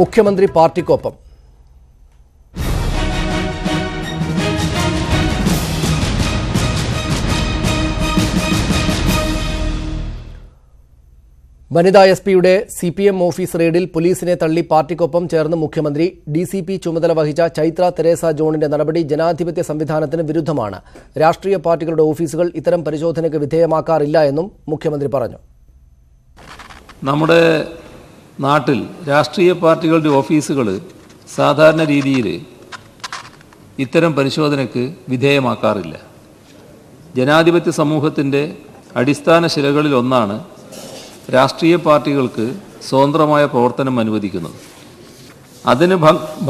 മുഖ്യമന്ത്രി പാർട്ടിക്കൊപ്പം. വനിതാ എസ് പിയുടെ സി പി എം ഓഫീസ് റെയ്ഡിൽ പോലീസിനെ തള്ളി പാർട്ടിക്കൊപ്പം ചേർന്ന് മുഖ്യമന്ത്രി ഡി സി പി ചുമതല വഹിച്ച ചൈത്ര തെരേസ ജോണിന്റെ നടപടി ജനാധിപത്യ സംവിധാനത്തിന് വിരുദ്ധമാണ്. രാഷ്ട്രീയ പാർട്ടികളുടെ ഓഫീസുകൾ ഇത്തരം പരിശോധനയ്ക്ക് വിധേയമാക്കാറില്ല എന്നും മുഖ്യമന്ത്രി പറഞ്ഞു. നമ്മുടെ നാട്ടിൽ രാഷ്ട്രീയ പാർട്ടികളുടെ ഓഫീസുകൾ സാധാരണ രീതിയിൽ ഇത്തരം പരിശോധനയ്ക്ക് വിധേയമാക്കാറില്ല. ജനാധിപത്യ സമൂഹത്തിന്റെ അടിസ്ഥാന ശിലകളിലൊന്നാണ് രാഷ്ട്രീയ പാർട്ടികൾക്ക് സ്വതന്ത്രമായ പ്രവർത്തനം അനുവദിക്കുന്നത്. അതിന്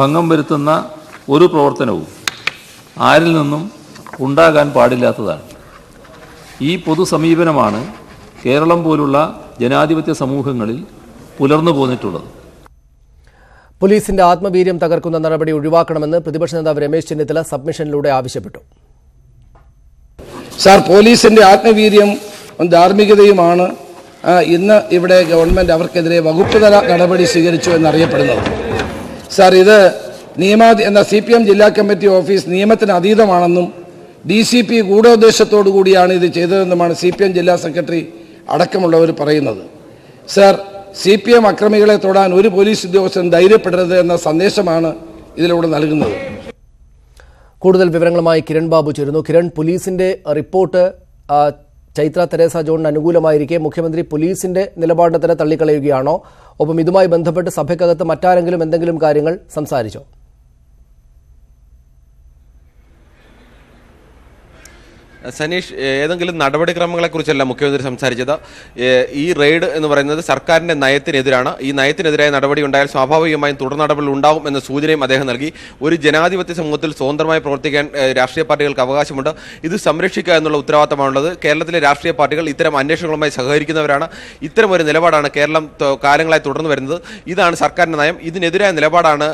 ഭംഗം വരുത്തുന്ന ഒരു പ്രവർത്തനവും ആരിൽ നിന്നും ഉണ്ടാകാൻ പാടില്ലാത്തതാണ്. ഈ പൊതു സമീപനമാണ് കേരളം പോലുള്ള ജനാധിപത്യ സമൂഹങ്ങളിൽ പുലർന്നു പോന്നിട്ടുള്ളത്. പോലീസിന്റെ ആത്മവീര്യം തകർക്കുന്ന നടപടി ഒഴിവാക്കണമെന്ന് പ്രതിപക്ഷ നേതാവ് രമേശ് ചെന്നിത്തല സബ്മിഷനിലൂടെ ആവശ്യപ്പെട്ടു. സാർ പോലീസിന്റെ ആത്മവീര്യം ധാർമ്മികതയുമാണ്. ഇന്ന് ഇവിടെ ഗവൺമെന്റ് അവർക്കെതിരെ വകുപ്പ് തല നടപടി സ്വീകരിച്ചു എന്നറിയപ്പെടുന്നത്. സാർ ഇത് നിയമാധി എന്ന സി പി എം ജില്ലാ കമ്മിറ്റി ഓഫീസ് നിയമത്തിന് അതീതമാണെന്നും ഡി സി പി ഗൂഢോദ്ദേശത്തോടു കൂടിയാണ് ഇത് ചെയ്തതെന്നുമാണ് സി പി എം ജില്ലാ സെക്രട്ടറി അടക്കമുള്ളവർ പറയുന്നത്. സാർ സി പി എം അക്രമികളെ തൊടാൻ ഒരു പോലീസ് ഉദ്യോഗസ്ഥൻ ധൈര്യപ്പെടരുത് എന്ന സന്ദേശമാണ് ഇതിലൂടെ നൽകുന്നത്. കൂടുതൽ വിവരങ്ങളുമായി കിരൺ ബാബു ചേരുന്നു. കിരൺ പോലീസിന്റെ റിപ്പോർട്ട് ചൈത്ര തെരേസ ജോണിന് അനുകൂലമായിരിക്കെ. മുഖ്യമന്ത്രി പോലീസിന്റെ നിലപാടിനെ തന്നെ തള്ളിക്കളയുകയാണോ? ഒപ്പം ഇതുമായി ബന്ധപ്പെട്ട് സഭയ്ക്കകത്ത് മറ്റാരെങ്കിലും എന്തെങ്കിലും കാര്യങ്ങൾ സംസാരിച്ചോ? സനീഷ് ഏതെങ്കിലും നടപടിക്രമങ്ങളെക്കുറിച്ചല്ല മുഖ്യമന്ത്രി സംസാരിച്ചത്. ഈ റെയ്ഡ് എന്ന് പറയുന്നത് സർക്കാരിന്റെ നയത്തിനെതിരാണ്. ഈ നയത്തിനെതിരായ നടപടി ഉണ്ടായാൽ സ്വാഭാവികമായും തുടർ നടപടികൾ ഉണ്ടാവും എന്ന സൂചനയും അദ്ദേഹം നൽകി. ഒരു ജനാധിപത്യ സമൂഹത്തിൽ സ്വതന്ത്രമായി പ്രവർത്തിക്കാൻ രാഷ്ട്രീയ പാർട്ടികൾക്ക് അവകാശമുണ്ട്. ഇത് സംരക്ഷിക്കുക എന്നുള്ള ഉത്തരവാദിത്തമാണുള്ളത്. കേരളത്തിലെ രാഷ്ട്രീയ പാർട്ടികൾ ഇത്തരം അന്വേഷണങ്ങളുമായി സഹകരിക്കുന്നവരാണ്. ഇത്തരം ഒരു നിലപാടാണ് കേരളം കാലങ്ങളായി തുടർന്നു വരുന്നത്. ഇതാണ് സർക്കാരിന്റെ നയം. ഇതിനെതിരായ നിലപാടാണ്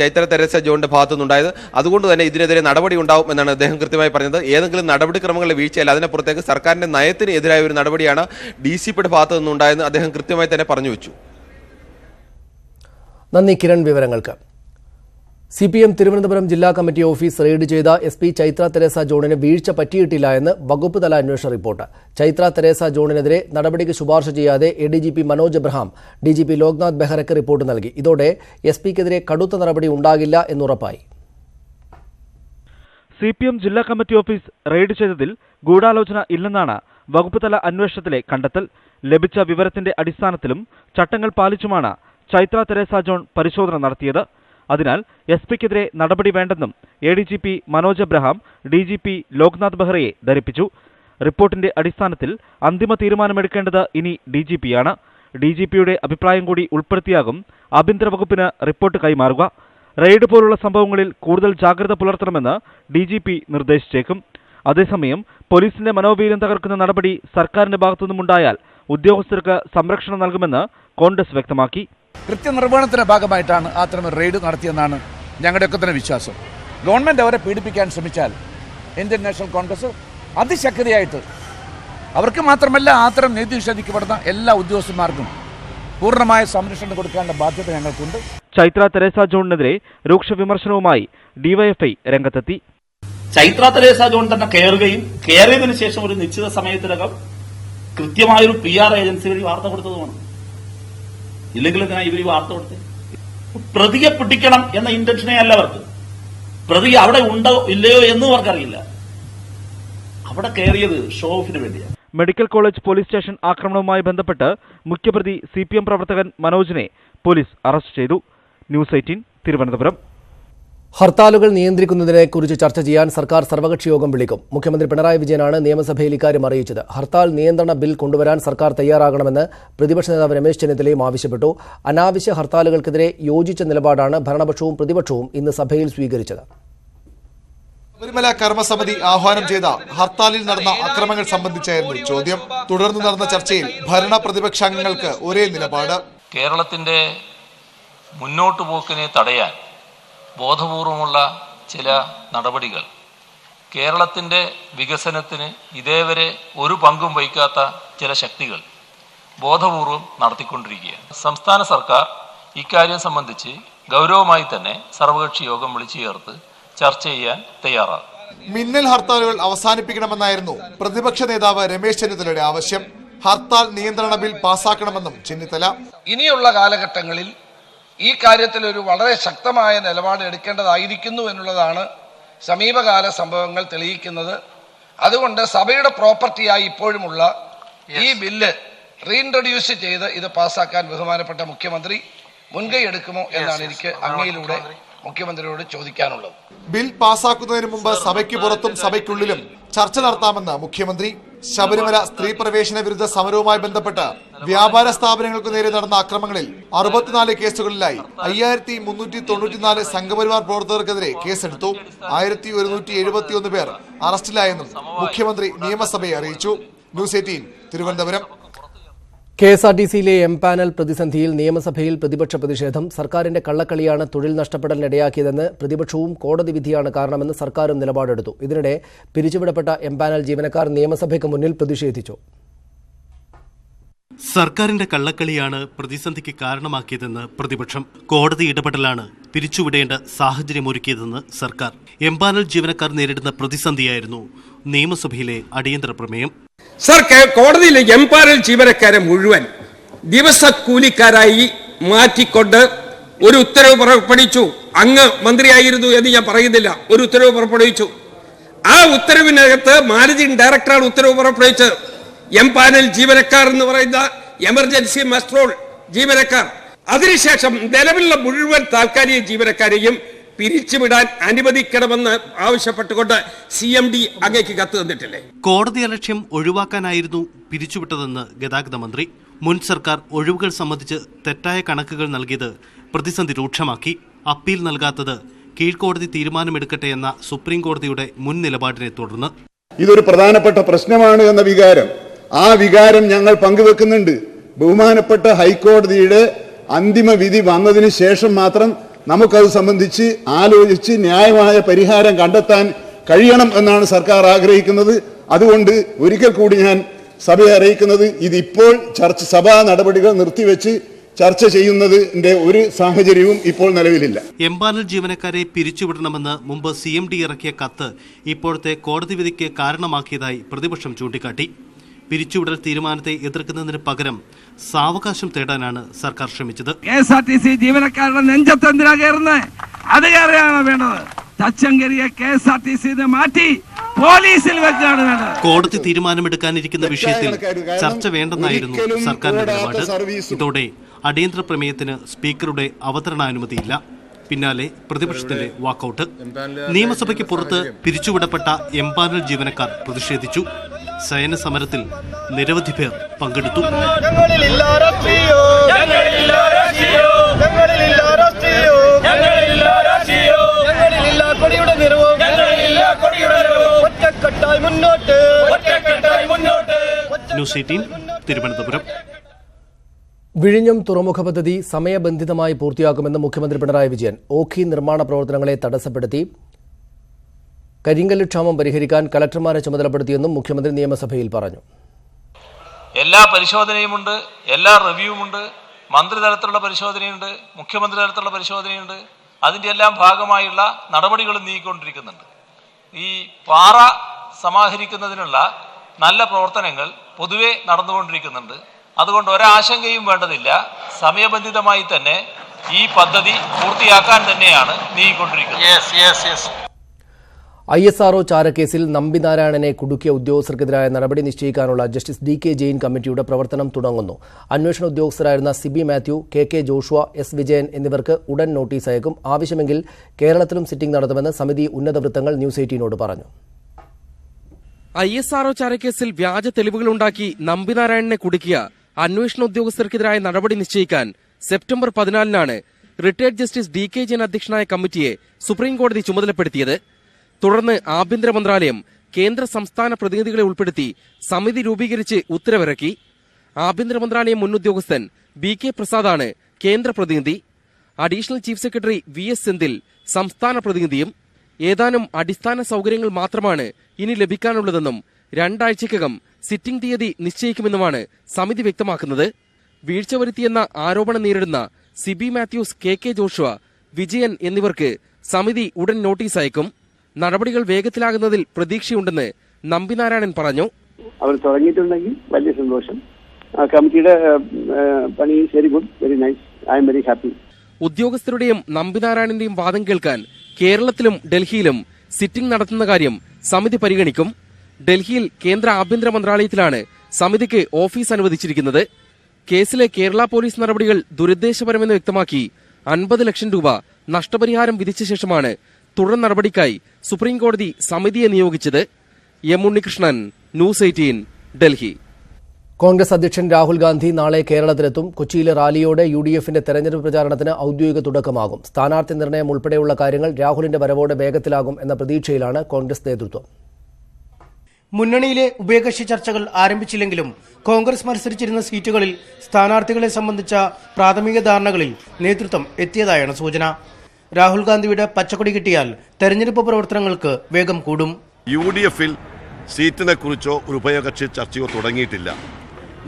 ചൈത്ര തെരേസ ജോണിന്റെ ഭാഗത്തു നിന്നുണ്ടായത് അതുകൊണ്ട് തന്നെ ഇതിനെതിരെ നടപടി ഉണ്ടാവും എന്നാണ് അദ്ദേഹം കൃത്യമായി പറഞ്ഞത്. ഏതെങ്കിലും നടപടിക്രമങ്ങളുടെ വീഴ്ചയല്ല അതിനെ പുറത്തേക്ക് സർക്കാരിന്റെ നയത്തിന് എതിരായ ഒരു നടപടിയാണ് ഡി സി പിയുടെ ഭാഗത്തു നിന്നുണ്ടായെന്ന് അദ്ദേഹം കൃത്യമായി തന്നെ പറഞ്ഞു വെച്ചു. നന്ദി കിരൺ വിവരങ്ങൾക്ക്. സി പി എം തിരുവനന്തപുരം ജില്ലാ കമ്മിറ്റി ഓഫീസ് റെയ്ഡ് ചെയ്ത എസ് പി ചൈത്ര തെരേസ ജോണിന് വീഴ്ച പറ്റിയിട്ടില്ല എന്ന് വകുപ്പ് തല അന്വേഷണ റിപ്പോർട്ട്. ചൈത്ര തെരേസ ജോണിനെതിരെ നടപടിക്ക് ശുപാർശ ചെയ്യാതെ A D G P Manoj Abraham D G P Loknath ബെഹ്റയ്ക്ക് report നൽകി. ഇതോടെ എസ് പിക്കെതിരെ കടുത്ത നടപടി ഉണ്ടാകില്ല എന്നുറപ്പായി. സി പി എം ജില്ലാ കമ്മിറ്റി ഓഫീസ് റെയ്ഡ് ചെയ്തതിൽ ഗൂഢാലോചന ഇല്ലെന്നാണ് വകുപ്പ് തല അന്വേഷണത്തിലെ കണ്ടെത്തൽ. ലഭിച്ച വിവരത്തിന്റെ അടിസ്ഥാനത്തിലും ചട്ടങ്ങൾ പാലിച്ചുമാണ് ചൈത്ര തെരേസ ജോൺ പരിശോധന നടത്തിയത്. അതിനാൽ എസ് പിക്കെതിരെ നടപടി വേണ്ടെന്നും A D G P Manoj Abraham D G P Loknath ബെഹ്റയെ ധരിപ്പിച്ചു. റിപ്പോർട്ടിന്റെ അടിസ്ഥാനത്തിൽ അന്തിമ തീരുമാനമെടുക്കേണ്ടത് ഇനി ഡി ജി പിയാണ്. ഡി ജി പിയുടെ അഭിപ്രായം കൂടി ഉൾപ്പെടുത്തിയാകും ആഭ്യന്തര വകുപ്പിന് റിപ്പോർട്ട് കൈമാറുക. റെയ്ഡ് പോലുള്ള സംഭവങ്ങളിൽ കൂടുതൽ ജാഗ്രത പുലർത്തണമെന്ന് ഡി ജി പി നിർദ്ദേശിച്ചേക്കും. അതേസമയം പോലീസിന്റെ മനോവീര്യം തകർക്കുന്ന നടപടി സർക്കാരിന്റെ ഭാഗത്തുനിന്നുമുണ്ടായാൽ ഉദ്യോഗസ്ഥർക്ക് സംരക്ഷണം നൽകുമെന്ന് കോൺഗ്രസ് വ്യക്തമാക്കി. കൃത്യനിർവഹണത്തിന്റെ ഭാഗമായിട്ടാണ് അത്തരം റെയ്ഡ് നടത്തിയെന്നാണ് ഞങ്ങളുടെയൊക്കെ തന്നെ വിശ്വാസം. ഗവൺമെന്റ് അവരെ പീഡിപ്പിക്കാൻ ശ്രമിച്ചാൽ ഇന്ത്യൻ നാഷണൽ കോൺഗ്രസ് അതിശക്തിയായിട്ട് അവർക്ക് മാത്രമല്ല അത്തരം നീതി നിഷേധിക്കപ്പെടുന്ന എല്ലാ ഉദ്യോഗസ്ഥന്മാർക്കും പൂർണമായ സംരക്ഷണം കൊടുക്കാനുള്ള ബാധ്യത ഞങ്ങൾക്കുണ്ട്. ചൈത്ര തെരേസ ജോണിനെതിരെ രൂക്ഷ വിമർശനവുമായി ഡിവൈഎഫ്ഐ രംഗത്തെത്തി. ചൈത്ര തെരേസ ജോൺ തന്നെ കയറുകയും കയറിയതിനു ശേഷം ഒരു നിശ്ചിത സമയത്തിനകം കൃത്യമായൊരു പി ആർ ഏജൻസി വഴി വാർത്ത കൊടുത്തതുമാണ്. ഇല്ലെങ്കിൽ എന്തിനാ ഇവർ വാർത്ത കൊടുത്ത്? പ്രതിയെ പിടിക്കണം എന്ന ഇന്റൻഷനേ അല്ല അവർക്ക്. പ്രതി അവിടെ ഉണ്ടോ ഇല്ലയോ എന്നും അവർക്കറിയില്ല. അവിടെ കയറിയത് ഷോ ഓഫിന് വേണ്ടിയാണ്. മെഡിക്കൽ കോളേജ് പോലീസ് സ്റ്റേഷൻ ആക്രമണവുമായി ബന്ധപ്പെട്ട് മുഖ്യപ്രതി സി പി എം പ്രവർത്തകൻ മനോജിനെ പോലീസ് അറസ്റ്റ് ചെയ്തു. News eighteen Thiruvananthapuram. ഹർത്താലുകൾ നിയന്ത്രിക്കുന്നതിനെക്കുറിച്ച് ചർച്ച ചെയ്യാൻ സർക്കാർ സർവകക്ഷി യോഗം വിളിക്കും. മുഖ്യമന്ത്രി പിണറായി വിജയനാണ് നിയമസഭയിൽ ഇക്കാര്യം അറിയിച്ചത്. ഹർത്താൽ നിയന്ത്രണ ബിൽ കൊണ്ടുവരാൻ സർക്കാർ തയ്യാറാകണമെന്ന് പ്രതിപക്ഷ നേതാവ് രമേശ് ചെന്നിത്തലയും ആവശ്യപ്പെട്ടു. അനാവശ്യ ഹർത്താലുകൾക്കെതിരെ യോജിച്ച നിലപാടാണ് ഭരണപക്ഷവും പ്രതിപക്ഷവും ഇന്ന് സഭയിൽ സ്വീകരിച്ചത്. ശബരിമല കർമ്മസമിതി ആഹ്വാനം ചെയ്ത ഹർത്താലിൽ നടന്ന അക്രമങ്ങൾ സംബന്ധിച്ചായിരുന്നു ചോദ്യം. തുടർന്ന് നടന്ന ചർച്ചയിൽ ഭരണ പ്രതിപക്ഷാംഗങ്ങൾക്ക് ഒരേ നിലപാട്. കേരളത്തിന്റെ മുന്നോട്ടു പോക്കിനെ തടയാൻ ബോധപൂർവമുള്ള ചില നടപടികൾ. കേരളത്തിന്റെ വികസനത്തിന് ഇതേവരെ ഒരു പങ്കും വഹിക്കാത്ത ചില ശക്തികൾ ബോധപൂർവം നടത്തിക്കൊണ്ടിരിക്കുകയാണ്. സംസ്ഥാന സർക്കാർ ഇക്കാര്യം സംബന്ധിച്ച് ഗൗരവമായി തന്നെ സർവകക്ഷി യോഗം വിളിച്ചു ചേർത്ത് ചർച്ച ചെയ്യാൻ തയ്യാറാണ്. മിന്നൽ ഹർത്താലുകൾ അവസാനിപ്പിക്കണമെന്നായിരുന്നു പ്രതിപക്ഷ നേതാവ് രമേശ് ചെന്നിത്തലയുടെ ആവശ്യം. ഹർത്താൽ നിയന്ത്രണ ബിൽ പാസാക്കണമെന്നും ചെന്നിത്തല. ഇനിയുള്ള കാലഘട്ടങ്ങളിൽ ഈ കാര്യത്തിൽ ഒരു വളരെ ശക്തമായ നിലപാട് എടുക്കേണ്ടതായിരിക്കുന്നു എന്നുള്ളതാണ് സമീപകാല സംഭവങ്ങൾ തെളിയിക്കുന്നത്. അതുകൊണ്ട് സഭയുടെ പ്രോപ്പർട്ടിയായി ഇപ്പോഴുമുള്ള ഈ ബില്ല് റീഇൻട്രൊഡ്യൂസ് ചെയ്ത് ഇത് പാസ്സാക്കാൻ ബഹുമാനപ്പെട്ട മുഖ്യമന്ത്രി മുൻകൈ എടുക്കുമോ എന്നാണ് എനിക്ക് അങ്ങയിലൂടെ മുഖ്യമന്ത്രിയോട് ചോദിക്കാനുള്ളത്. ബിൽ പാസാക്കുന്നതിന് മുമ്പ് സഭയ്ക്ക് പുറത്തും സഭയ്ക്കുള്ളിലും ചർച്ച നടത്താമെന്ന് മുഖ്യമന്ത്രി ശബരിമല സ്ത്രീ പ്രവേശന വിരുദ്ധ സമരവുമായി ബന്ധപ്പെട്ട് വ്യാപാര സ്ഥാപനങ്ങൾക്ക് നേരെ നടന്ന അക്രമങ്ങളിൽ അറുപത്തിനാല് കേസുകളിലായി അയ്യായിരത്തി മുന്നൂറ്റി തൊണ്ണൂറ്റിനാല് സംഘപരിവാർ പ്രവർത്തകർക്കെതിരെ കേസെടുത്തു. ആയിരത്തി ഒരുന്നൂറ്റി എഴുപത്തിയൊന്ന് പേർ അറസ്റ്റിലായെന്നും മുഖ്യമന്ത്രി നിയമസഭയെ അറിയിച്ചു. News eighteen Thiruvananthapuram. K S R T സിയിലെ എം പാനൽ പ്രതിസന്ധിയിൽ നിയമസഭയിൽ പ്രതിപക്ഷ പ്രതിഷേധം. സർക്കാരിന്റെ കള്ളക്കളിയാണ് തൊഴിൽ നഷ്ടപ്പെടലിനിടയാക്കിയതെന്ന് പ്രതിപക്ഷവും കോടതി വിധിയാണ് കാരണമെന്ന് സർക്കാരും നിലപാടെടുത്തു. ഇതിനിടെ പിരിച്ചുവിടപ്പെട്ട എം പാനൽ ജീവനക്കാർ നിയമസഭയ്ക്ക് മുന്നിൽ പ്രതിഷേധിച്ചു. സർക്കാരിന്റെ കള്ളക്കളിയാണ് പ്രതിസന്ധിക്ക് കാരണമാക്കിയതെന്ന് പ്രതിപക്ഷം കോടതി ഇടപെടലാണ് പിരിച്ചുവിടേണ്ട സാഹചര്യമൊരുക്കിയതെന്ന് സർക്കാർ. എംപാനൽ ജീവനക്കാർ നേരിടുന്ന പ്രതിസന്ധിയായിരുന്നു നിയമസഭയിലെ അടിയന്തര പ്രമേയം. സർ കോടതിയിലെ എംപാനൽ ജീവനക്കാരെ മുഴുവൻ ദിവസക്കൂലിക്കാരായി മാറ്റിക്കൊണ്ട് ഒരു ഉത്തരവ് പുറപ്പെടുവിച്ചു. അങ്ങ് മന്ത്രിയായിരുന്നു എന്ന് ഞാൻ പറയുന്നില്ല. ഒരു ഉത്തരവ് പുറപ്പെടുവിച്ചു. ആ ഉത്തരവിനകത്ത് മാനേജിംഗ് ഡയറക്ടറാണ് ഉത്തരവ് പുറപ്പെടുവിച്ചത്. എംപാനൽ ജീവനക്കാർ എന്ന് പറയുന്ന എമർജൻസി മെസ്ട്രോൾ ജീവനക്കാർ. അതിനുശേഷം നിലവിലുള്ള മുഴുവൻ താൽക്കാലിക ജീവനക്കാരെയും പിരിച്ചുവിടാൻ അനുവദിക്കണമെന്ന് ആവശ്യപ്പെട്ടുകൊണ്ട് സി എം ഡി അങ്ങേക്ക് കത്ത് തന്നിട്ടില്ലേ? കോടതി അലക്ഷ്യം ഒഴിവാക്കാനായിരുന്നു പിരിച്ചുവിട്ടതെന്ന് ഗതാഗത മന്ത്രി. മുൻ സർക്കാർ ഒഴിവുകൾ സംബന്ധിച്ച് തെറ്റായ കണക്കുകൾ നൽകിയത് പ്രതിസന്ധി രൂക്ഷമാക്കി. അപ്പീൽ നൽകാത്തത് കീഴ്ക്കോടതി തീരുമാനമെടുക്കട്ടെ എന്ന സുപ്രീം കോടതിയുടെ മുൻ നിലപാടിനെ തുടർന്ന്. ഇതൊരു പ്രധാനപ്പെട്ട പ്രശ്നമാണ് എന്ന വികാരം. ആ വികാരം ഞങ്ങൾ പങ്കുവെക്കുന്നുണ്ട്. ബഹുമാനപ്പെട്ട ഹൈക്കോടതിയുടെ അന്തിമ വിധി വന്നതിന് ശേഷം മാത്രം നമുക്കത് സംബന്ധിച്ച് ആലോചിച്ച് ന്യായമായ പരിഹാരം കണ്ടെത്താൻ കഴിയണം എന്നാണ് സർക്കാർ ആഗ്രഹിക്കുന്നത്. അതുകൊണ്ട് ഒരിക്കൽ കൂടി ഞാൻ സഭയെ അറിയിക്കുന്നത് ഇതിപ്പോൾ ചർച്ച സഭാ നടപടികൾ നിർത്തിവെച്ച് ചർച്ച ചെയ്യുന്നതിന്റെ ഒരു സാഹചര്യവും ഇപ്പോൾ നിലവിലില്ല. എംപാനൽ ജീവനക്കാരെ പിരിച്ചുവിടണമെന്ന് മുമ്പ് സി എം ഡി ഇറക്കിയ കത്ത് ഇപ്പോഴത്തെ കോടതി വിധിക്ക് കാരണമാക്കിയതായി പ്രതിപക്ഷം ചൂണ്ടിക്കാട്ടി. പിരിച്ചുവിടൽ തീരുമാനത്തെ എതിർക്കുന്നതിന് പകരം സാവകാശം തേടാനാണ് സർക്കാർ ശ്രമിച്ചത്. K S R T C ജീവനക്കാരുടെ നെഞ്ചത്തെന്തിനാ കയറുന്നത്? അത് കയറിയാണ് വേണ്ടത്? തച്ചങ്കരിയെ K S R T C മാറ്റി പോലീസിൽ വെച്ചാണ് വേണ്ടത്. കോടതി തീരുമാനമെടുക്കാനിരിക്കുന്ന വിഷയത്തിൽ ചർച്ച വേണ്ടെന്നായിരുന്നു സർക്കാരിന്റെ നിലപാട്. ഇതോടെ അടിയന്തര പ്രമേയത്തിന് സ്പീക്കറുടെ അവതരണാനുമതിയില്ല. പിന്നാലെ പ്രതിപക്ഷത്തിന്റെ വാക്കൌട്ട്. നിയമസഭയ്ക്ക് പുറത്ത് പിരിച്ചുവിടപ്പെട്ട എംപാനൽ ജീവനക്കാർ പ്രതിഷേധിച്ചു. സയന സമരത്തിൽ നിരവധി പേർ പങ്കെടുത്തു. വിഴിഞ്ഞം തുറമുഖ പദ്ധതി സമയബന്ധിതമായി പൂർത്തിയാക്കുമെന്ന് മുഖ്യമന്ത്രി പിണറായി വിജയൻ. ഓഖി നിർമ്മാണ പ്രവർത്തനങ്ങളെ തടസ്സപ്പെടുത്തി കരിങ്കല്ല് ക്ഷാമം പരിഹരിക്കാൻ കലക്ടർമാരെ ചുമതലപ്പെടുത്തിയെന്നും മുഖ്യമന്ത്രി നിയമസഭയിൽ പറഞ്ഞു. എല്ലാ പരിശോധനയുമുണ്ട് എല്ലാ റിവ്യൂമുണ്ട് മന്ത്രിതലത്തിലുള്ള പരിശോധനയുണ്ട് മുഖ്യമന്ത്രി തലത്തിലുള്ള പരിശോധനയുണ്ട്. അതിന്റെ എല്ലാം ഭാഗമായുള്ള നടപടികളും നീക്കിക്കൊണ്ടിരിക്കുന്നുണ്ട് ഈ പാറ സമാഹരിക്കുന്നതിനുള്ള നല്ല പ്രവർത്തനങ്ങൾ പൊതുവെ നടന്നുകൊണ്ടിരിക്കുന്നുണ്ട്. അതുകൊണ്ട് ഒരാശങ്കയും വേണ്ടതില്ല. സമയബന്ധിതമായി തന്നെ ഈ പദ്ധതി പൂർത്തിയാക്കാൻ തന്നെയാണ് നീങ്ങിക്കൊണ്ടിരിക്കുന്നത്. ഐ എസ് ആർഒ ചാരക്കേസിൽ നമ്പിനാരായണനെ കുടുക്കിയ ഉദ്യോഗസ്ഥർക്കെതിരായ നടപടി നിശ്ചയിക്കാനുള്ള ജസ്റ്റിസ് ഡി കെ ജെയിൻ കമ്മിറ്റിയുടെ പ്രവർത്തനം തുടങ്ങുന്നു. അന്വേഷണ ഉദ്യോഗസ്ഥരായിരുന്ന Sibi Mathew K K Joshua S Vijayan എന്നിവർക്ക് ഉടൻ നോട്ടീസ് അയക്കും. ആവശ്യമെങ്കിൽ കേരളത്തിലും സിറ്റിംഗ് നടത്തുമെന്ന് സമിതി ഉന്നത വൃത്തങ്ങൾ ന്യൂസ് എയ്റ്റീനോട് പറഞ്ഞു. ഐ എസ് ആർഒ ചാരക്കേസിൽ വ്യാജ തെളിവുകളുണ്ടാക്കി നമ്പിനാരായണനെ കുടുക്കിയ അന്വേഷണ ഉദ്യോഗസ്ഥർക്കെതിരായ നടപടി നിശ്ചയിക്കാൻ September പതിനാലിനാണ് retired justice D K Jain അധ്യക്ഷനായ കമ്മിറ്റിയെ സുപ്രീംകോടതി ചുമതലപ്പെടുത്തിയത്. തുടർന്ന് ആഭ്യന്തര മന്ത്രാലയം കേന്ദ്ര സംസ്ഥാന പ്രതിനിധികളെ ഉൾപ്പെടുത്തി സമിതി രൂപീകരിച്ച് ഉത്തരവിറക്കി. ആഭ്യന്തര മന്ത്രാലയം മുൻ ഉദ്യോഗസ്ഥൻ ബി കെ പ്രസാദാണ് കേന്ദ്ര പ്രതിനിധി. Additional chief secretary V S Senthil സംസ്ഥാന പ്രതിനിധിയും ഏതാനും അടിസ്ഥാന സൗകര്യങ്ങൾ മാത്രമാണ് ഇനി ലഭിക്കാനുള്ളതെന്നും രണ്ടാഴ്ചക്കകം സിറ്റിംഗ് തീയതി നിശ്ചയിക്കുമെന്നുമാണ് സമിതി വ്യക്തമാക്കുന്നത്. വീഴ്ച വരുത്തിയെന്ന ആരോപണം നേരിടുന്ന സിബി മാത്യൂസ് കെ കെ ജോഷുവ വിജയൻ എന്നിവർക്ക് സമിതി ഉടൻ നോട്ടീസ് അയക്കും. നടപടികൾ വേഗത്തിലാകുന്നതിൽ പ്രതീക്ഷയുണ്ടെന്ന് നമ്പിനാരായണൻ പറഞ്ഞു. അവർ തുടങ്ങിയിട്ടുണ്ടെങ്കിൽ വലിയ സന്തോഷം. കമ്മിറ്റിയുടെ പണി very good very nice I am very happy. ഉദ്യോഗസ്ഥരുടെയും നമ്പിനാരായണന്റെയും വാദം കേൾക്കാൻ കേരളത്തിലും ഡൽഹിയിലും സിറ്റിംഗ് നടത്തുന്ന കാര്യം സമിതി പരിഗണിക്കും. ഡൽഹിയിൽ കേന്ദ്ര ആഭ്യന്തര മന്ത്രാലയത്തിലാണ് സമിതിക്ക് ഓഫീസ് അനുവദിച്ചിരിക്കുന്നത്. കേസിലെ കേരള പോലീസ് നടപടികൾ ദുരുദ്ദേശപരമെന്ന് വ്യക്തമാക്കി അൻപത് ലക്ഷം രൂപ നഷ്ടപരിഹാരം വിധിച്ച ശേഷമാണ് തുടർ നടപടിക്കായി സുപ്രീംകോടതി സമിതിയെ നിയോഗിച്ചത് M Unnikrishnan news eighteen Delhi. Congress അധ്യക്ഷൻ രാഹുൽ ഗാന്ധി നാളെ കേരളത്തിലെത്തും. കൊച്ചിയിലെ റാലിയോടെ യു ഡി എഫിന്റെ തെരഞ്ഞെടുപ്പ് പ്രചാരണത്തിന് ഔദ്യോഗിക തുടക്കമാകും. സ്ഥാനാർത്ഥി നിർണയം ഉൾപ്പെടെയുള്ള കാര്യങ്ങൾ രാഹുലിന്റെ വരവോടെ വേഗത്തിലാകും എന്ന പ്രതീക്ഷയിലാണ് കോൺഗ്രസ് നേതൃത്വം. മുന്നണിയിലെ ഉഭയകക്ഷി ചർച്ചകൾ ആരംഭിച്ചില്ലെങ്കിലും കോൺഗ്രസ് മത്സരിച്ചിരുന്ന സീറ്റുകളിൽ സ്ഥാനാർത്ഥികളെ സംബന്ധിച്ച പ്രാഥമിക ധാരണകളിൽ നേതൃത്വം എത്തിയതായാണ് സൂചന. രാഹുൽ ഗാന്ധിയുടെ പച്ചക്കൊടി കിട്ടിയാൽ തെരഞ്ഞെടുപ്പ് പ്രവർത്തനങ്ങൾക്ക് വേഗം കൂടും. യു ഡി എഫിൽ സീറ്റിനെ കുറിച്ചോ ഒരു ഉഭയകക്ഷി ചർച്ചയോ തുടങ്ങിയിട്ടില്ല.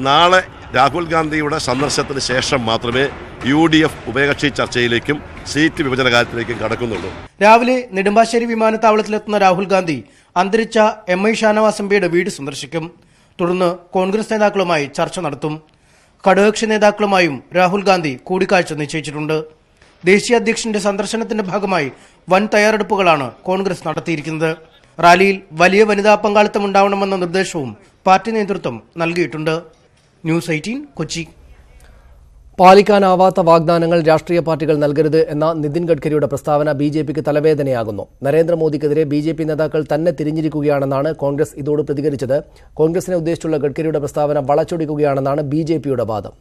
നാളെ രാഹുൽ ഗാന്ധിയുടെ സന്ദർശനത്തിന് ശേഷം മാത്രമേ യു ഡി എഫ് ഉഭയകക്ഷി ചർച്ചയിലേക്കും സീറ്റ് വിഭജന കാര്യത്തിലേക്കും കടക്കുന്നുള്ളൂ. രാവിലെ നെടുമ്പാശ്ശേരി വിമാനത്താവളത്തിലെത്തുന്ന രാഹുൽ ഗാന്ധി അന്തരിച്ച എം ഐ ഷാനവാസ് എംപിയുടെ വീട് സന്ദർശിക്കും. തുടർന്ന് കോൺഗ്രസ് നേതാക്കളുമായി ചർച്ച നടത്തും. ഘടകകക്ഷി നേതാക്കളുമായും രാഹുൽ ഗാന്ധി കൂടിക്കാഴ്ച നിശ്ചയിച്ചിട്ടുണ്ട്. ദേശീയ അധ്യക്ഷന്റെ സന്ദർശനത്തിന്റെ ഭാഗമായി വൻ തയ്യാറെടുപ്പുകളാണ് കോൺഗ്രസ് നടത്തിയിരിക്കുന്നത്. റാലിയിൽ വലിയ വനിതാ പങ്കാളിത്തം ഉണ്ടാവണമെന്ന നിർദ്ദേശവും പാർട്ടി നേതൃത്വം നൽകിയിട്ടുണ്ട്. News eighteen Kochi. പാലിക്കാനാവാത്ത വാഗ്ദാനങ്ങൾ രാഷ്ട്രീയ പാർട്ടികൾ നൽകരുത് എന്ന നിതിൻ ഗഡ്കരിയുടെ പ്രസ്താവന ബി ജെ പിക്ക് തലവേദനയാകുന്നു. നരേന്ദ്രമോദിക്കെതിരെ ബി ജെ പി നേതാക്കൾ തന്നെ തിരിഞ്ഞിരിക്കുകയാണെന്നാണ് കോൺഗ്രസ് ഇതോട് പ്രതികരിച്ചത്. കോൺഗ്രസിനെ ഉദ്ദേശിച്ചുള്ള ഗഡ്കരിയുടെ പ്രസ്താവന വളച്ചൊടിക്കുകയാണെന്നാണ് ബി ജെ പിയുടെ വാദം.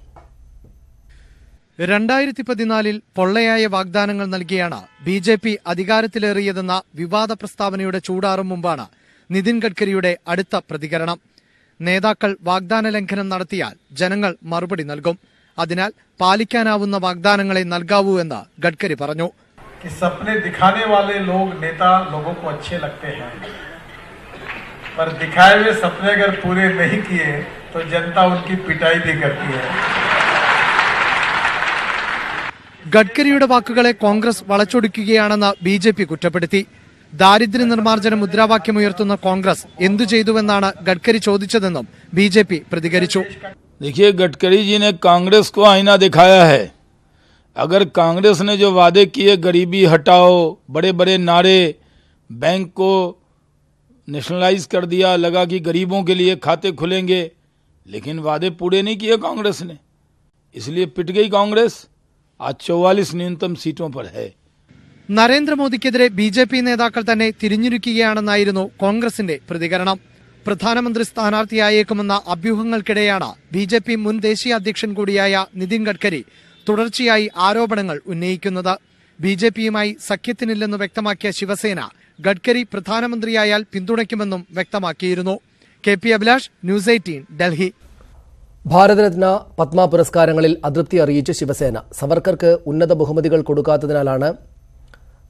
രണ്ടായിരത്തി പതിനാലിൽ പൊള്ളയായ വാഗ്ദാനങ്ങൾ നൽകിയാണ് ബി ജെ പി അധികാരത്തിലേറിയതെന്ന വിവാദ പ്രസ്താവനയുടെ ചൂടാറും മുമ്പാണ് നിതിൻ ഗഡ്കരിയുടെ അടുത്ത പ്രതികരണം നേതാക്കൾ വാഗ്ദാന ലംഘനം നടത്തിയാൽ ജനങ്ങൾ മറുപടി നൽകും അതിനാൽ പാലിക്കാനാവുന്ന വാഗ്ദാനങ്ങളെ നൽകാവൂ എന്ന് ഗഡ്കരി പറഞ്ഞു कि सपने दिखाने वाले लोग नेता लोगों को अच्छे लगते हैं पर दिखाए हुए सपने अगर पूरे नहीं किए तो जनता उनकी पिटाई भी करती है ഗഡ്കരിയുടെ വാക്കുകളെ കോൺഗ്രസ് വളച്ചൊടിക്കുകയാണെന്ന് ബി ജെ പി കുറ്റപ്പെടുത്തി ദാരിദ്ര്യ നിർമ്മാർജ്ജന മുദ്രാവാക്യമുയർത്തുന്ന കോൺഗ്രസ് എന്തു ചെയ്തുവെന്നാണ് ഗഡ്കരി ചോദിച്ചതെന്നും ബി ജെ പി പ്രതികരിച്ചു देखिए गडकरी जी ने कांग्रेस को आईना दिखाया है अगर कांग्रेस ने जो वादे किए गरीबी हटाओ बड़े बड़े नारे बैंक को नेशनलाइज कर दिया लगा कि गरीबों के लिए खाते खुलेंगे लेकिन वादे पूरे नहीं किए कांग्रेस ने इसलिए पिट गई कांग्रेस आज चौवालीस न्यूनतम सीटों पर है നരേന്ദ്രമോദിക്കെതിരെ ബി ജെ പി നേതാക്കൾ തന്നെ തിരിഞ്ഞിരിക്കുകയാണെന്നായിരുന്നു കോൺഗ്രസിന്റെ പ്രതികരണം പ്രധാനമന്ത്രി സ്ഥാനാർത്ഥിയായേക്കുമെന്ന അഭ്യൂഹങ്ങൾക്കിടെയാണ് ബി ജെ പി മുൻ ദേശീയ അധ്യക്ഷൻ കൂടിയായ നിതിൻ ഗഡ്കരി തുടർച്ചയായി ആരോപണങ്ങൾ ഉന്നയിക്കുന്നത് ബി ജെ പിയുമായി സഖ്യത്തിനില്ലെന്ന് വ്യക്തമാക്കിയ ശിവസേന ഗഡ്കരി പ്രധാനമന്ത്രിയായാൽ പിന്തുണയ്ക്കുമെന്നും വ്യക്തമാക്കിയിരുന്നു K P Abhilash news eighteen Delhi Bharat Ratna Padma പുരസ്കാരങ്ങളിൽ അതൃപ്തി അറിയിച്ച് ശിവസേന. സവർക്കർക്ക് ഉന്നത ബഹുമതികൾ കൊടുക്കാത്തതിനാലാണ്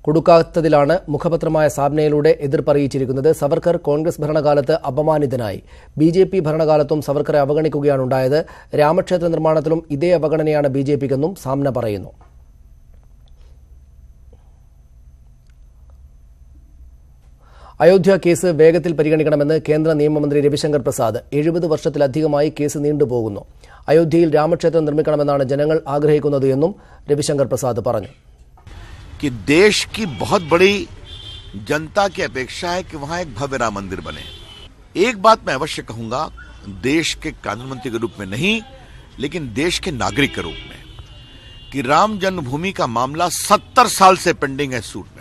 കൊടുക്കാത്തതിലാണ് മുഖപത്രമായ സാബ്നയിലൂടെ എതിർപ്പറിയിച്ചിരിക്കുന്നത് സവർക്കർ കോൺഗ്രസ് ഭരണകാലത്ത് അപമാനിതനായി. ബി ജെ പി ഭരണകാലത്തും സവർക്കറെ അവഗണിക്കുകയാണ് ഉണ്ടായത്. രാമക്ഷേത്ര നിർമ്മാണത്തിലും ഇതേ അവഗണനയാണ് ബി ജെ പിക്കെന്നും സാമ്ന പറയുന്നു. അയോധ്യ കേസ് വേഗത്തിൽ പരിഗണിക്കണമെന്ന് കേന്ദ്ര നിയമമന്ത്രി രവിശങ്കർ പ്രസാദ് എഴുപത് വർഷത്തിലധികമായി കേസ് നീണ്ടുപോകുന്നു അയോധ്യയിൽ രാമക്ഷേത്രം നിർമ്മിക്കണമെന്നാണ് ജനങ്ങൾ ആഗ്രഹിക്കുന്നത് എന്നും രവിശങ്കർ പ്രസാദ് പറഞ്ഞു कि देश की बहुत बड़ी जनता की अपेक्षा है कि वहां एक भव्य राम मंदिर बने एक बात मैं अवश्य कहूंगा देश के कानून मंत्री के रूप में नहीं लेकिन देश के नागरिक के रूप में कि राम जन्मभूमि का मामला सत्तर साल से पेंडिंग है सूट में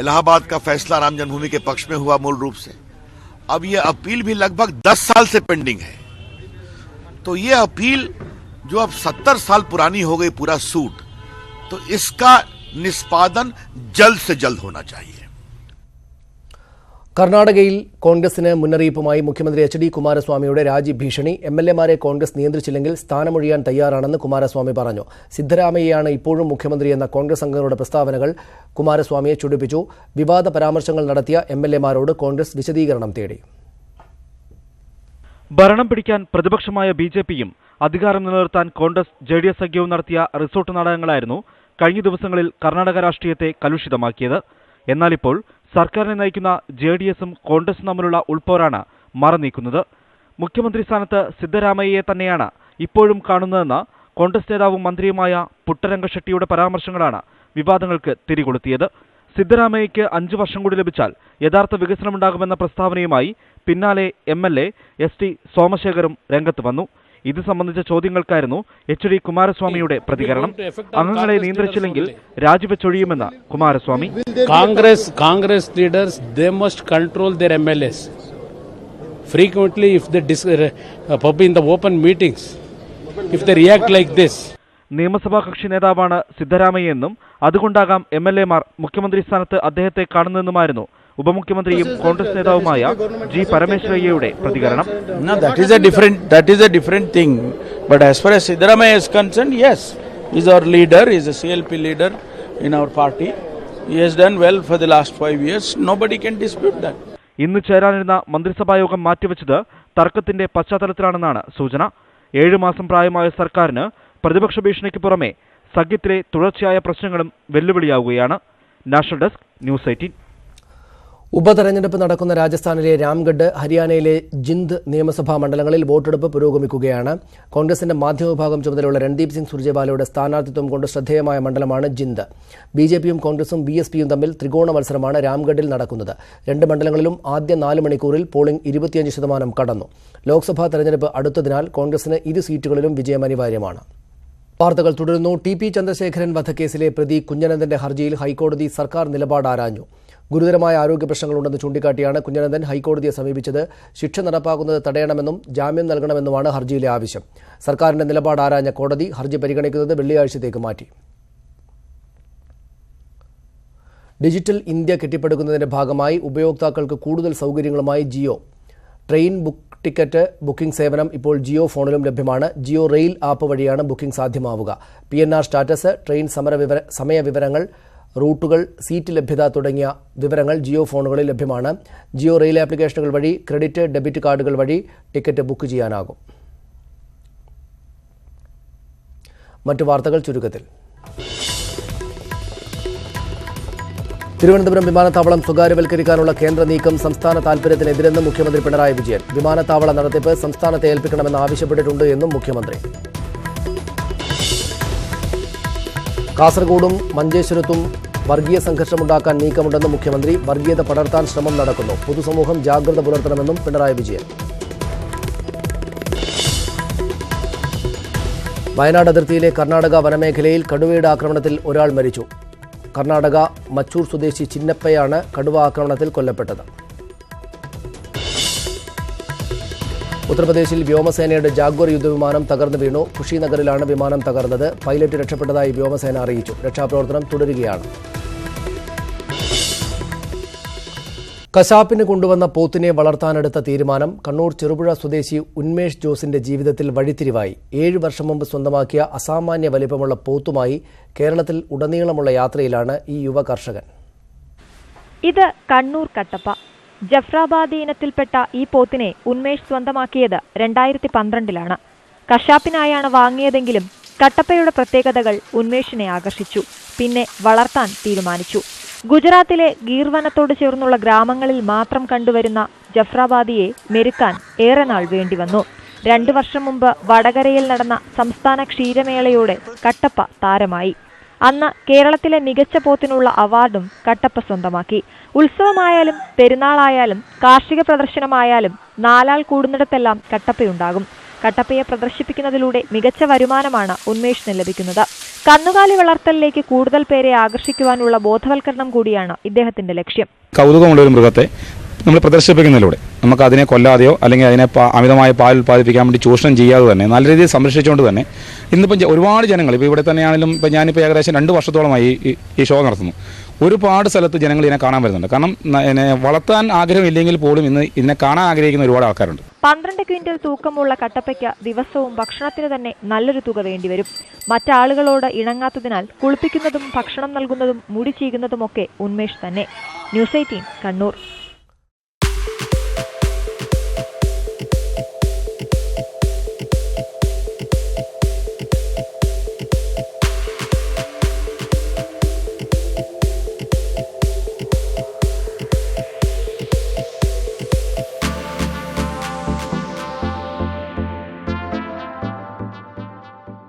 इलाहाबाद का फैसला राम जन्मभूमि के पक्ष में हुआ मूल रूप से। अब यह अपील भी लगभग दस साल से पेंडिंग है। तो यह अपील जो अब सत्तर साल पुरानी हो गई पूरा सूट तो इसका निष्पादन जल्द से जल्द होना चाहिए। കർണാടകയിൽ കോൺഗ്രസിന് മുന്നറിയിപ്പുമായി മുഖ്യമന്ത്രി എച്ച് ഡി കുമാരസ്വാമിയുടെ രാജി ഭീഷണി എം എൽ എമാരെ കോൺഗ്രസ് നിയന്ത്രിച്ചില്ലെങ്കിൽ സ്ഥാനമൊഴിയാൻ തയ്യാറാണെന്ന് കുമാരസ്വാമി പറഞ്ഞു. സിദ്ധരാമയ്യയാണ് ഇപ്പോഴും മുഖ്യമന്ത്രി എന്ന കോൺഗ്രസ് അംഗങ്ങളുടെ പ്രസ്താവനകൾ കുമാരസ്വാമിയെ ചുടിപ്പിച്ചു. വിവാദ പരാമർശങ്ങൾ നടത്തിയ എം എൽ എമാരോട് കോൺഗ്രസ് വിശദീകരണം തേടി. ഭരണം പിടിക്കാൻ പ്രതിപക്ഷമായ ബി ജെ പിയും അധികാരം നിലനിർത്താൻ കോൺഗ്രസ് ജെ ഡി എസ് സഖ്യവും നടത്തിയ റിസോർട്ട് നാടകങ്ങളായിരുന്നു കഴിഞ്ഞ ദിവസങ്ങളിൽ കർണാടക രാഷ്ട്രീയത്തെ കലുഷിതമാക്കിയത്. എന്നാൽ ഇപ്പോൾ സർക്കാരിനെ നയിക്കുന്ന ജെ ഡി എസും കോൺഗ്രസും തമ്മിലുള്ള ഉൾപ്പോരാണ് മറനീക്കുന്നത്. മുഖ്യമന്ത്രി സ്ഥാനത്ത് സിദ്ധരാമയ്യയെ തന്നെയാണ് ഇപ്പോഴും കാണുന്നതെന്ന് കോൺഗ്രസ് നേതാവും മന്ത്രിയുമായ പുട്ടരംഗ ഷെട്ടിയുടെ പരാമർശങ്ങളാണ് വിവാദങ്ങൾക്ക് തിരികൊളുത്തിയത്. സിദ്ധരാമയ്യയ്ക്ക് അഞ്ചു വർഷം കൂടി ലഭിച്ചാൽ യഥാർത്ഥ വികസനമുണ്ടാകുമെന്ന പ്രസ്താവനയുമായി പിന്നാലെ M L A S T സോമശേഖരും രംഗത്ത് വന്നു. ഇത് സംബന്ധിച്ച ചോദ്യങ്ങൾക്കായിരുന്നു എച്ച് ഡി കുമാരസ്വാമിയുടെ പ്രതികരണം. അംഗങ്ങളെ നിയന്ത്രിച്ചില്ലെങ്കിൽ രാജിവെച്ചൊഴിയുമെന്ന് Kumaraswamy. Congress Congress leaders they must control their M Frequently, if they dis- uh, dis in the open meetings, if they react like this, നിയമസഭാ കക്ഷി നേതാവാണ് സിദ്ധരാമയ്യെന്നും അതുകൊണ്ടാകാം എം എൽ എമാർ മുഖ്യമന്ത്രി സ്ഥാനത്ത് അദ്ദേഹത്തെ കാണുന്നതെന്നുമായിരുന്നു ഉപമുഖ്യമന്ത്രിയും കോൺഗ്രസ് നേതാവുമായ ജി പരമേശ്വരയ്യയുടെ പ്രതികരണം. തിങ് ഇന്ന് ചേരാനിരുന്ന മന്ത്രിസഭാ യോഗം മാറ്റിവെച്ചത് തർക്കത്തിന്റെ പശ്ചാത്തലത്തിലാണെന്നാണ് സൂചന. ഏഴു മാസം പ്രായമായ സർക്കാരിന് പ്രതിപക്ഷ ഭീഷണിക്ക് പുറമെ സഖ്യത്തിലെ തുടർച്ചയായ പ്രശ്നങ്ങളും വെല്ലുവിളിയാവുകയാണ്. National desk news eighteen. ഉപതെരഞ്ഞെടുപ്പ് നടക്കുന്ന രാജസ്ഥാനിലെ രാംഗഡ് ഹരിയാനയിലെ ജിന്ദ് നിയമസഭാ മണ്ഡലങ്ങളിൽ വോട്ടെടുപ്പ് പുരോഗമിക്കുകയാണ്. കോൺഗ്രസിന്റെ മാധ്യമവിഭാഗം ചുമതലയുള്ള രൺദീപ് സിംഗ് സുർജേവാലയുടെ സ്ഥാനാർത്ഥിത്വം കൊണ്ട് ശ്രദ്ധേയമായ മണ്ഡലമാണ് ജിന്ദ്. ബി ജെ പിയും കോൺഗ്രസും ബി എസ് പിയും തമ്മിൽ ത്രികോണ മത്സരമാണ് രാംഗഡിൽ നടക്കുന്നത്. രണ്ട് മണ്ഡലങ്ങളിലും ആദ്യ നാല് മണിക്കൂറിൽ പോളിംഗ് ഇരുപത്തിയഞ്ച് ശതമാനം കടന്നു. ലോക്സഭാ തെരഞ്ഞെടുപ്പ് അടുത്തതിനാൽ കോൺഗ്രസിന് ഇരു സീറ്റുകളിലും വിജയം അനിവാര്യമാണ്. വാർത്തകൾ തുടരുന്നു. ടി പി ചന്ദ്രശേഖരൻ വധക്കേസിലെ പ്രതി കുഞ്ഞനന്ദന്റെ ഹർജിയിൽ ഹൈക്കോടതി സർക്കാർ നിലപാട് ആരാഞ്ഞു. ഗുരുതരമായ ആരോഗ്യ പ്രശ്നങ്ങളുണ്ടെന്ന് ചൂണ്ടിക്കാട്ടിയാണ് കുഞ്ഞനന്ദൻ ഹൈക്കോടതിയെ സമീപിച്ചത്. ശിക്ഷ നടപ്പാക്കുന്നത് തടയണമെന്നും ജാമ്യം നൽകണമെന്നുമാണ് ഹർജിയിലെ ആവശ്യം. സർക്കാരിന്റെ നിലപാട് ആരാഞ്ഞ കോടതി ഹർജി പരിഗണിക്കുന്നത് വെള്ളിയാഴ്ചത്തേക്ക് മാറ്റി. ഡിജിറ്റൽ ഇന്ത്യ കെട്ടിപ്പടുക്കുന്നതിന്റെ ഭാഗമായി ഉപയോക്താക്കൾക്ക് കൂടുതൽ സൗകര്യങ്ങളുമായി Jio. Train book ticket booking സേവനം ഇപ്പോൾ ജിയോ ഫോണിലും ലഭ്യമാണ്. ജിയോ റെയിൽ ആപ്പ് വഴിയാണ് ബുക്കിംഗ് സാധ്യമാവുക. പി സ്റ്റാറ്റസ് ട്രെയിൻ സമര വിവര സമയവിവരങ്ങൾ റൂട്ടുകൾ സീറ്റ് ലഭ്യത തുടങ്ങിയ വിവരങ്ങൾ ജിയോ ഫോണുകളിൽ ലഭ്യമാണ്. ജിയോ റെയിൽ ആപ്ലിക്കേഷനുകൾ വഴി ക്രെഡിറ്റ് ഡെബിറ്റ് കാർഡുകൾ വഴി ടിക്കറ്റ് ബുക്ക് ചെയ്യാനാകും. മറ്റു വാർത്തകൾ ചുരുക്കത്തിൽ. തിരുവനന്തപുരം വിമാനത്താവളം സ്വകാര്യവൽക്കരിക്കാനുള്ള കേന്ദ്ര നീക്കം സംസ്ഥാന താൽപര്യത്തിനെതിരെന്ന് മുഖ്യമന്ത്രി പിണറായി വിജയൻ. വിമാനത്താവള നടത്തിപ്പ് സംസ്ഥാനത്തെ ഏൽപ്പിക്കണമെന്ന് ആവശ്യപ്പെട്ടിട്ടുണ്ട് എന്നും മുഖ്യമന്ത്രി. കാസർഗോഡും മഞ്ചേശ്വരത്തും വർഗീയ സംഘർഷമുണ്ടാക്കാൻ നീക്കമുണ്ടെന്ന് മുഖ്യമന്ത്രി വർഗീയത പടർത്താൻ ശ്രമം നടക്കുന്നു. പൊതുസമൂഹം ജാഗ്രത പുലർത്തണമെന്നും പിണറായി വിജയൻ. വയനാട് അതിർത്തിയിലെ കർണാടക വനമേഖലയിൽ കടുവയുടെ ആക്രമണത്തിൽ ഒരാൾ മരിച്ചു. കർണാടക മച്ചൂർ സ്വദേശി ചിന്നപ്പയാണ് കടുവ ആക്രമണത്തിൽ കൊല്ലപ്പെട്ടത്. ഉത്തർപ്രദേശിൽ വ്യോമസേനയുടെ ജാഗ്വർ യുദ്ധവിമാനം തകർന്നു വീണു. ഖുഷിനഗറിലാണ് വിമാനം തകർന്നത്. പൈലറ്റ് രക്ഷപ്പെട്ടതായി വ്യോമസേന അറിയിച്ചു. രക്ഷാപ്രവർത്തനം തുടരുകയാണ്. കശാപ്പിന് കൊണ്ടുവന്ന പോത്തിനെ വളർത്താനെടുത്ത തീരുമാനം കണ്ണൂർ ചെറുപുഴ സ്വദേശി ഉന്മേഷ് ജോസിന്റെ ജീവിതത്തിൽ വഴിത്തിരിവായി. ഏഴു വർഷം മുമ്പ് സ്വന്തമാക്കിയ അസാമാന്യ വലിപ്പമുള്ള പോത്തുമായി കേരളത്തിൽ ഉടനീളമുള്ള യാത്രയിലാണ് ഈ യുവ കർഷകൻ ഇത് കണ്ണൂർ കട്ടപ്പ. ജഫ്രാബാദ് ഇനത്തിൽപ്പെട്ട ഈ പോത്തിനെ ഉന്മേഷ് സ്വന്തമാക്കിയത് രണ്ടായിരത്തി പന്ത്രണ്ടിലാണ് കശാപ്പിനായാണ് വാങ്ങിയതെങ്കിലും കട്ടപ്പയുടെ പ്രത്യേകതകൾ ഉന്മേഷിനെ ആകർഷിച്ചു പിന്നെ വളർത്താൻ തീരുമാനിച്ചു. ഗുജറാത്തിലെ ഗീർവനത്തോട് ചേർന്നുള്ള ഗ്രാമങ്ങളിൽ മാത്രം കണ്ടുവരുന്ന ജഫ്രാബാദിയെ മെരുക്കാൻ ഏറെ നാൾ വേണ്ടിവന്നു. രണ്ടു വർഷം മുമ്പ് വടകരയിൽ നടന്ന സംസ്ഥാന ക്ഷീരമേളയോടെ കട്ടപ്പ താരമായി. അന്ന് കേരളത്തിലെ മികച്ച പോത്തിനുള്ള അവാർഡും കട്ടപ്പ സ്വന്തമാക്കി. ഉത്സവമായാലും പെരുന്നാളായാലും കാർഷിക പ്രദർശനമായാലും നാലാൾ കൂടുന്നിടത്തെല്ലാം കട്ടപ്പയുണ്ടാകും. കട്ടപ്പയെ പ്രദർശിപ്പിക്കുന്നതിലൂടെ മികച്ച വരുമാനമാണ് ഉന്മേഷിന് ലഭിക്കുന്നത്. കന്നുകാലി വളർത്തലിലേക്ക് കൂടുതൽ പേരെ ആകർഷിക്കുവാനുള്ള ബോധവൽക്കരണം കൂടിയാണ് ഇദ്ദേഹത്തിന്റെ ലക്ഷ്യം. കൗതുകമുള്ള ഒരു മൃഗത്തെ നമ്മൾ പ്രദർശിപ്പിക്കുന്നതിലൂടെ. നമുക്ക് അതിനെ കൊല്ലാതെയോ അല്ലെങ്കിൽ അതിനെ അമിതമായ പാൽ ഉൽപ്പാദിപ്പിക്കാൻ വേണ്ടി ചൂഷണം ചെയ്യാതെ തന്നെ നല്ല രീതിയിൽ സംരക്ഷിച്ചുകൊണ്ട് തന്നെ ഇന്നിപ്പം ഒരുപാട് ജനങ്ങൾ ഇപ്പോൾ ഇവിടെ തന്നെയാണെങ്കിലും ഇപ്പം ഞാനിപ്പോൾ ഏകദേശം രണ്ട് വർഷത്തോളമായി ഈ- ഷോ നടത്തുന്നു. ഒരുപാട് സ്ഥലത്ത് ജനങ്ങൾ ഇതിനെ കാണാൻ വരുന്നുണ്ട്. കാരണം വളർത്താൻ ആഗ്രഹമില്ലെങ്കിൽ പോലും ഇന്ന് ഇതിനെ കാണാൻ ആഗ്രഹിക്കുന്ന ഒരുപാട് ആൾക്കാരുണ്ട്. പന്ത്രണ്ട് ക്വിന്റൽ തൂക്കമുള്ള കട്ടപ്പയ്ക്ക് ദിവസവും ഭക്ഷണത്തിന് തന്നെ നല്ലൊരു തുക വേണ്ടിവരും മറ്റാളുകളോട് ഇണങ്ങാത്തതിനാൽ കുളിപ്പിക്കുന്നതും ഭക്ഷണം നൽകുന്നതും മുടി ചീകുന്നതുമൊക്കെ ഉന്മേഷ് തന്നെ. News eighteen Kannur.